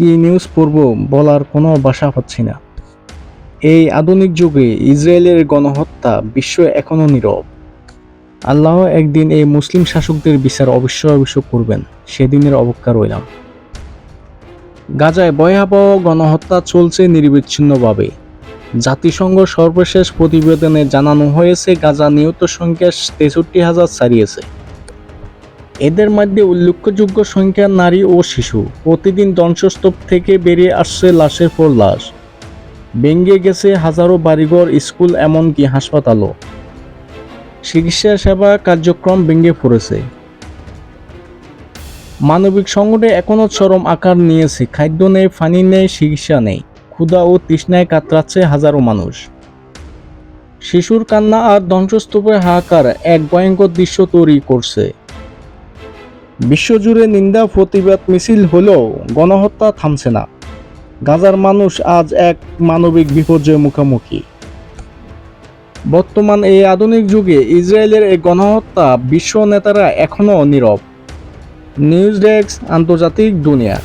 কি নিউজ পড়ব বলার কোনো ভাষা পাচ্ছি না। এই আধুনিক যুগে ইসরায়েলের গণহত্যা বিশ্ব এখনও নীরব। আল্লাহ একদিন এই মুসলিম শাসকদের বিচার অবশ্য অবশ্য করবেন, সেদিনের অপেক্ষা রইলাম। গাজায় ভয়াবহ গণহত্যা চলছে নিরবিচ্ছিন্নভাবে। জাতিসংঘ সর্বশেষ প্রতিবেদনে জানানো হয়েছে, গাজা নিহত সংখ্যা তেষট্টি হাজার ছাড়িয়েছে। এদের মধ্যে উল্লেখযোগ্য সংখ্যা নারী ও শিশু। প্রতিদিন ধ্বংসস্তূপ থেকে বেরিয়ে আসছে লাশের পর লাশ ভেঙে গেছে হাজারো বাড়িঘর, স্কুল, এমনকি হাসপাতালও। চিকিৎসা সেবা কার্যক্রম ভেঙে পড়েছে। মানবিক সংকটে এখনও চরম আকার নিয়েছে। খাদ্য নেই, পানি নেই, চিকিৎসা নেই। ক্ষুধা ও তৃষ্ণায় কাতরাচ্ছে হাজারো মানুষ। শিশুর কান্না আর ধ্বংসস্তূপের হাহাকার এক ভয়ঙ্কর দৃশ্য তৈরি করছে। বিশ্বজুড়ে নিন্দা, প্রতিবাদ, মিছিল হলেও গণহত্যা থামছে না। গাজার মানুষ আজ এক মানবিক বিপর্যয়ের মুখোমুখি। বর্তমান এই আধুনিক যুগে ইসরায়েলের এই গণহত্যা বিশ্ব নেতারা এখনও নীরব। নিউজ ডেস্ক আন্তর্জাতিক দুনিয়া।